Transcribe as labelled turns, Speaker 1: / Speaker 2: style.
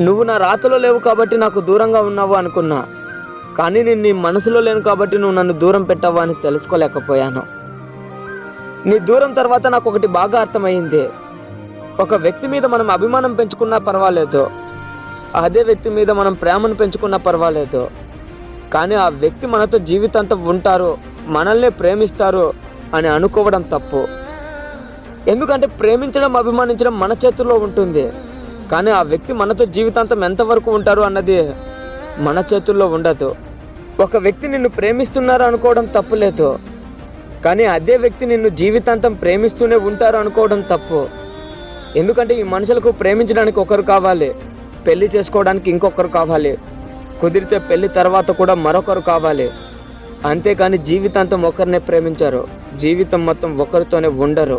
Speaker 1: నువ్వు నా రాతలో లేవు కాబట్టి నాకు దూరంగా ఉన్నావు అనుకున్నా. కానీ నేను నీ మనసులో లేను కాబట్టి నువ్వు నన్ను దూరం పెట్టావు అని తెలుసుకోలేకపోయాను. నీ దూరం తర్వాత నాకు ఒకటి బాగా అర్థమైంది. ఒక వ్యక్తి మీద మనం అభిమానం పెంచుకున్నా పర్వాలేదు. అదే వ్యక్తి మీద మనం ప్రేమను పెంచుకున్నా పర్వాలేదు. కానీ ఆ వ్యక్తి మనతో జీవితాంతం ఉంటారు మనల్ని ప్రేమిస్తారు అని అనుకోవడం తప్పు. ఎందుకంటే ప్రేమించడం అభిమానించడం మన చేతుల్లో ఉంటుంది. కానీ ఆ వ్యక్తి మనతో జీవితాంతం ఎంతవరకు ఉంటారు అన్నది మన చేతుల్లో ఉండదు. ఒక వ్యక్తి నిన్ను ప్రేమిస్తున్నారు అనుకోవడం తప్పులేదు కానీ అదే వ్యక్తి నిన్ను జీవితాంతం ప్రేమిస్తూనే ఉంటారు అనుకోవడం తప్పు. ఎందుకంటే ఈ మనుషులకు ప్రేమించడానికి ఒకరు కావాలి పెళ్ళి చేసుకోవడానికి ఇంకొకరు కావాలి కుదిరితే పెళ్ళి తర్వాత కూడా మరొకరు కావాలి. అంతేకాని జీవితాంతం ఒకరినే ప్రేమించారు జీవితం మొత్తం ఒకరితోనే ఉండరు.